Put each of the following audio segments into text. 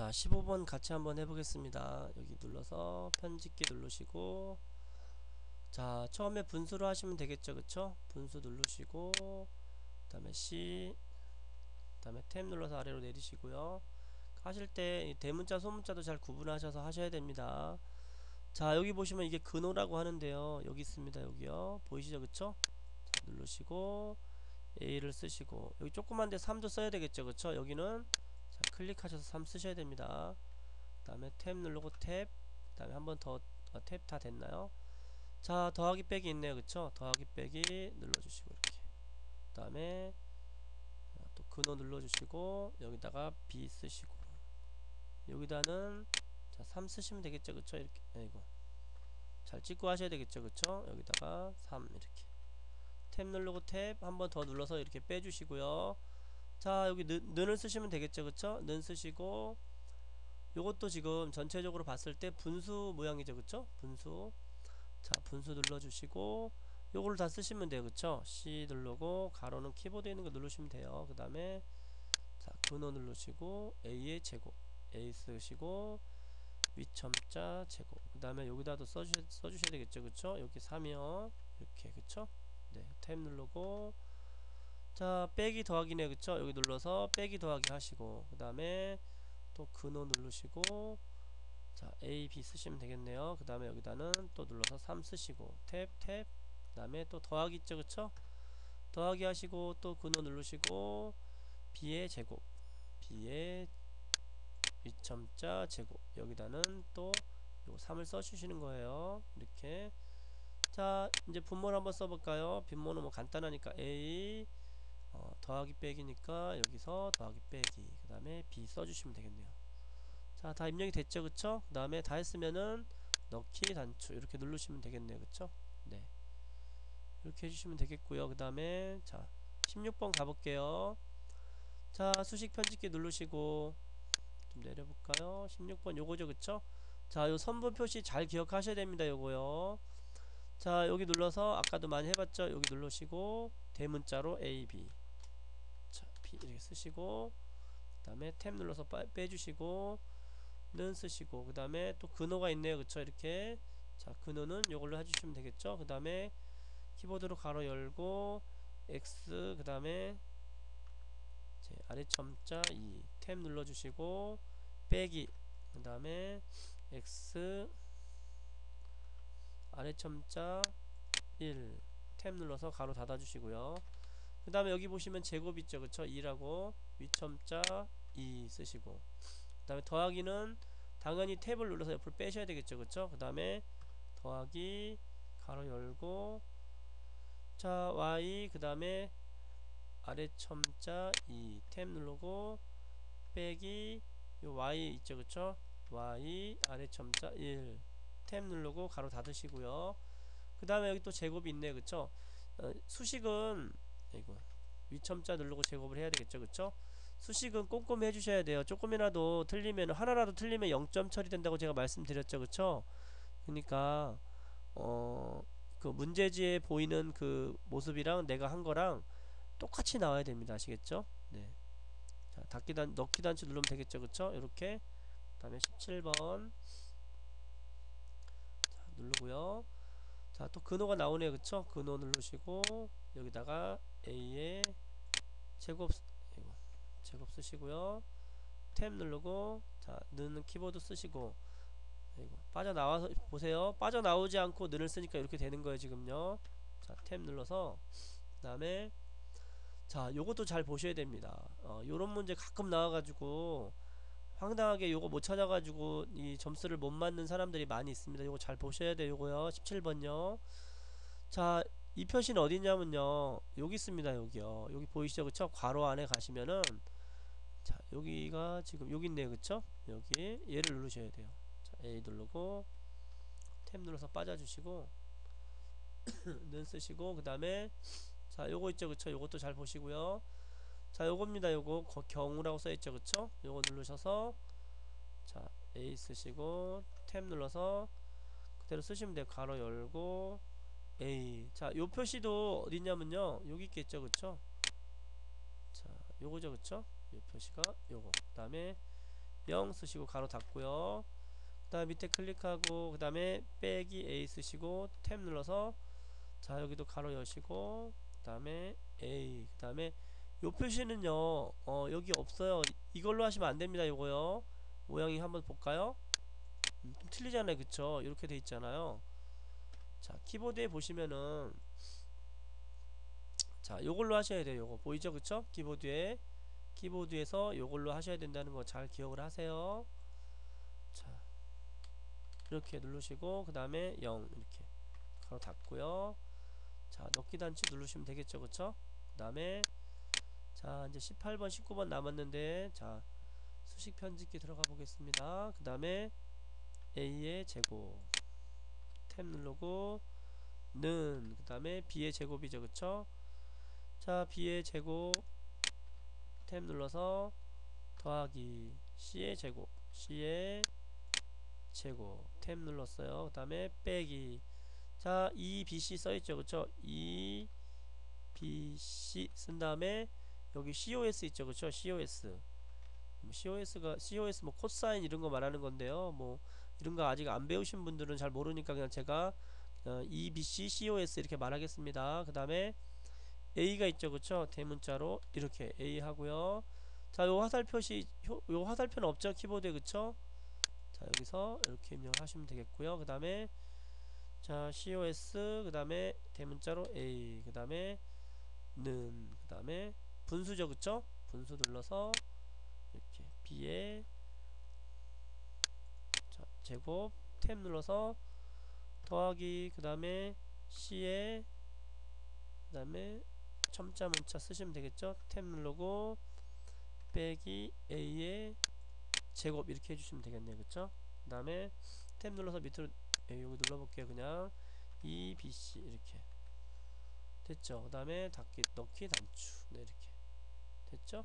자 15번 같이 한번 해보겠습니다. 여기 눌러서 편집기 누르시고. 자 처음에 분수로 하시면 되겠죠? 그쵸? 분수 누르시고 그 다음에 C 그 다음에 탭 눌러서 아래로 내리시고요. 하실 때 대문자 소문자도 잘 구분하셔서 하셔야 됩니다. 자 여기 보시면 이게 근호라고 하는데요. 여기 있습니다 여기요. 보이시죠? 그쵸? 자, 누르시고 A를 쓰시고. 여기 조그만데 3도 써야 되겠죠? 그쵸? 여기는 자, 클릭하셔서 3 쓰셔야 됩니다. 그 다음에 탭 누르고 탭 그 다음에 한 번더 어, 탭다 됐나요? 자 더하기 빼기 있네요. 그쵸? 더하기 빼기 눌러주시고 이렇게. 그 다음에 어, 또 근호 눌러주시고 여기다가 B 쓰시고. 여기다는 자, 3 쓰시면 되겠죠? 그쵸? 이렇게. 아이고. 잘 찍고 하셔야 되겠죠? 그쵸? 여기다가 3 이렇게. 탭 누르고 탭 한 번 더 눌러서 이렇게 빼주시고요 자 여기 는, 는을 쓰시면 되겠죠 그쵸? 는 쓰시고 요것도 지금 전체적으로 봤을 때 분수 모양이죠 그쵸? 분수. 자 분수 눌러주시고 요거를 다 쓰시면 돼요 그쵸? C 누르고 가로는 키보드에 있는 거 누르시면 돼요. 그 다음에 자 근호 누르시고 A의 제곱. A 쓰시고 위첨자 제곱. 그 다음에 여기다도 써주셔, 써주셔야 되겠죠 그쵸? 여기 3이요. 이렇게 그쵸? 네탭 누르고 자 빼기 더하기네 그쵸? 여기 눌러서 빼기 더하기 하시고 그 다음에 또 근호 누르시고 자 A, B 쓰시면 되겠네요. 그 다음에 여기다는 또 눌러서 3 쓰시고 탭탭 그 다음에 또 더하기 있죠 그쵸? 더하기 하시고 또 근호 누르시고 B의 제곱 B의 위첨자 제곱. 여기다는 또 요 3을 써주시는 거예요. 이렇게. 자 이제 분모를 한번 써볼까요? 분모는 뭐 간단하니까 A 어, 더하기 빼기니까 여기서 더하기 빼기 그 다음에 B 써주시면 되겠네요. 자 다 입력이 됐죠 그쵸? 그 다음에 다 했으면은 넣기 단추 이렇게 누르시면 되겠네요 그쵸? 네. 이렇게 해주시면 되겠고요. 그 다음에 자 16번 가볼게요. 자 수식 편집기 누르시고 좀 내려볼까요? 16번 요거죠 그쵸? 자요 선분 표시 잘 기억하셔야 됩니다 요거요. 자 여기 눌러서 아까도 많이 해봤죠? 여기 누르시고 대문자로 A, B 이렇게 쓰시고 그 다음에 탭 눌러서 빠, 빼주시고 는 쓰시고 그 다음에 또 근호가 있네요. 그쵸? 이렇게. 자 근호는 요걸로 해주시면 되겠죠? 그 다음에 키보드로 가로 열고 X 그 다음에 아래 첨자 2 탭 눌러주시고 빼기 그 다음에 X 아래 첨자 1 탭 눌러서 가로 닫아 주시고요 그 다음에 여기 보시면 제곱 있죠. 그쵸? 2라고 위첨자 2 쓰시고. 그 다음에 더하기는 당연히 탭을 눌러서 옆으로 빼셔야 되겠죠. 그쵸? 그 다음에 더하기 가로 열고 자 y 그 다음에 아래 첨자 2 탭 누르고 빼기 요 y 있죠. 그쵸? y 아래 첨자 1 탭 누르고 가로 닫으시고요. 그 다음에 여기 또 제곱이 있네. 그쵸? 어, 수식은 이거 위첨자 누르고 제곱을 해야 되겠죠 그쵸? 수식은 꼼꼼히 해주셔야 돼요. 조금이라도 틀리면 하나라도 틀리면 0점 처리된다고 제가 말씀드렸죠 그쵸? 그러니까 어 그 문제지에 보이는 그 모습이랑 내가 한 거랑 똑같이 나와야 됩니다. 아시겠죠? 네. 자 닫기 단 넣기 단추 누르면 되겠죠 그쵸? 이렇게. 그 다음에 17번. 자 누르고요 자 또 근호가 나오네요. 그쵸? 근호 누르시고 여기다가 A의 제곱 제곱 쓰시고요. 탭 누르고 자 넣는 키보드 쓰시고 이거 빠져나와서 보세요. 빠져나오지 않고 는을 쓰니까 이렇게 되는 거예요 지금요. 자 탭 눌러서 그 다음에 자 요것도 잘 보셔야 됩니다. 어, 요런 문제 가끔 나와가지고 황당하게 요거 못 찾아가지고 이 점수를 못 맞는 사람들이 많이 있습니다. 요거 잘 보셔야 돼요 요거요 17번요. 자 이 표시는 어디냐면요. 여기 있습니다 여기요. 여기 보이시죠? 그쵸? 괄호 안에 가시면은 자 여기가 지금 여기 있네요. 그쵸? 여기 얘를 누르셔야 돼요. 자 A 누르고 탭 눌러서 빠져주시고 는 쓰시고 그 다음에 자 요거 있죠? 그쵸? 요것도 잘 보시고요 자 요겁니다. 요거 경우라고 써있죠. 그쵸? 요거 누르셔서 자 A 쓰시고 탭 눌러서 그대로 쓰시면 돼요. 가로 열고 A. 자요 표시도 어디냐면요. 여기 있겠죠. 그쵸? 자 요거죠. 그쵸? 요 표시가 요거. 그 다음에 0 쓰시고 가로 닫고요. 그 다음 밑에 클릭하고 그 다음에 빼기 A 쓰시고 탭 눌러서 자 여기도 가로 여시고 그 다음에 A. 그 다음에 요 표시는요 어 여기 없어요. 이걸로 하시면 안됩니다 요거요. 모양이 한번 볼까요? 음, 좀 틀리잖아요. 그쵸? 이렇게 돼 있잖아요. 자 키보드에 보시면은 자 요걸로 하셔야 돼요 요거. 보이죠? 그쵸? 키보드에. 키보드에서 요걸로 하셔야 된다는 거 잘 기억을 하세요. 자 이렇게 누르시고 그 다음에 0 이렇게 가로 닫고요. 자 넣기 단추 누르시면 되겠죠? 그쵸? 그 다음에 자 이제 18번 19번 남았는데 자 수식 편집기 들어가 보겠습니다. 그 다음에 A의 제곱 탭 누르고 는 그 다음에 B의 제곱이죠 그쵸? 자 B의 제곱 탭 눌러서 더하기 C의 제곱 C의 제곱 탭 눌렀어요. 그 다음에 빼기. 자 2BC 써있죠 그쵸? 2BC 쓴 다음에 여기 COS 있죠 그쵸? COS COS가 COS 뭐 코사인 이런 거 말하는 건데요. 뭐 이런 거 아직 안 배우신 분들은 잘 모르니까 그냥 제가 어, EBC COS 이렇게 말하겠습니다. 그 다음에 A가 있죠 그쵸? 대문자로 이렇게 A 하고요. 자 요 화살 표시 요 화살표는 없죠? 키보드에 그쵸? 자 여기서 이렇게 입력하시면 되겠고요. 그 다음에 자 COS 그 다음에 대문자로 A 그 다음에 는그 다음에 분수죠. 그쵸? 분수 눌러서 이렇게 B에 자 제곱 탭 눌러서 더하기 그 다음에 C에 그 다음에 첨자 문자 쓰시면 되겠죠? 탭 누르고 빼기 A의 제곱 이렇게 해주시면 되겠네요. 그쵸? 그 다음에 탭 눌러서 밑으로 예, 여기 눌러볼게요. 그냥 E, B, C 이렇게 됐죠? 그 다음에 닫기 넣기 단추. 네 이렇게 됐죠?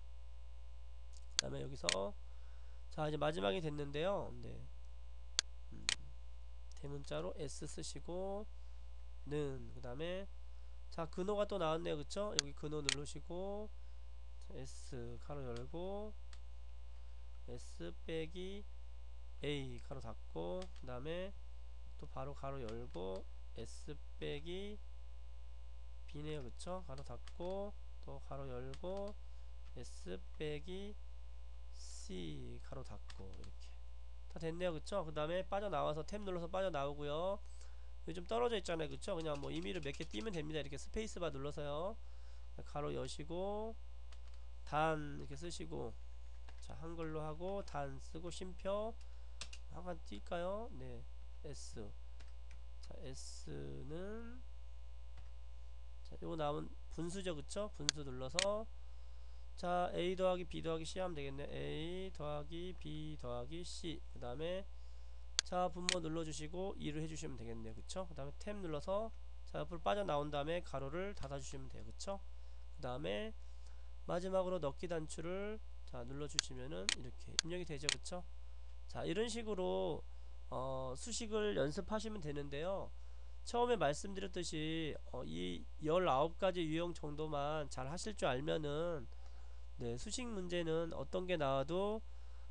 그 다음에 여기서 자 이제 마지막이 됐는데요. 네. 음, 대문자로 S 쓰시고 는 그 다음에 자 근호가 또 나왔네요. 그쵸? 여기 근호 누르시고 S 가로 열고 S 빼기 A 가로 닫고 그 다음에 또 바로 가로 열고 S 빼기 B네요. 그쵸? 가로 닫고 또 가로 열고 S 빼기 C 가로 닫고 이렇게. 다 됐네요. 그쵸? 그 다음에 빠져나와서 탭 눌러서 빠져나오고요. 요즘 떨어져 있잖아요. 그쵸? 그냥 뭐 임의로 몇 개 띄면 됩니다. 이렇게 스페이스바 눌러서요. 가로 여시고 단 이렇게 쓰시고. 자 한글로 하고 단 쓰고 쉼표 한칸 뛸까요? 네. S. 자 S는 자 요거 나온 분수죠. 그쵸? 분수 눌러서 자 A 더하기 B 더하기 C 하면 되겠네 A 더하기 B 더하기 C. 그 다음에 자 분모 눌러주시고 2를 해주시면 되겠네요. 그쵸? 그 다음에 탭 눌러서 자 옆으로 빠져나온 다음에 가로를 닫아주시면 돼요. 그쵸? 그 다음에 마지막으로 넣기 단추를 자 눌러주시면은 이렇게 입력이 되죠. 그쵸? 자 이런 식으로 어, 수식을 연습하시면 되는데요. 처음에 말씀드렸듯이 어, 이 19가지 유형 정도만 잘 하실 줄 알면은 네 수식 문제는 어떤 게 나와도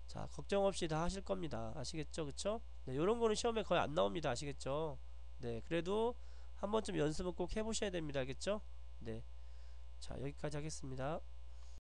자 걱정 없이 다 하실 겁니다. 아시겠죠? 그쵸? 네 요런 거는 시험에 거의 안 나옵니다. 아시겠죠? 네 그래도 한 번쯤 연습은 꼭 해보셔야 됩니다. 알겠죠? 네 자 여기까지 하겠습니다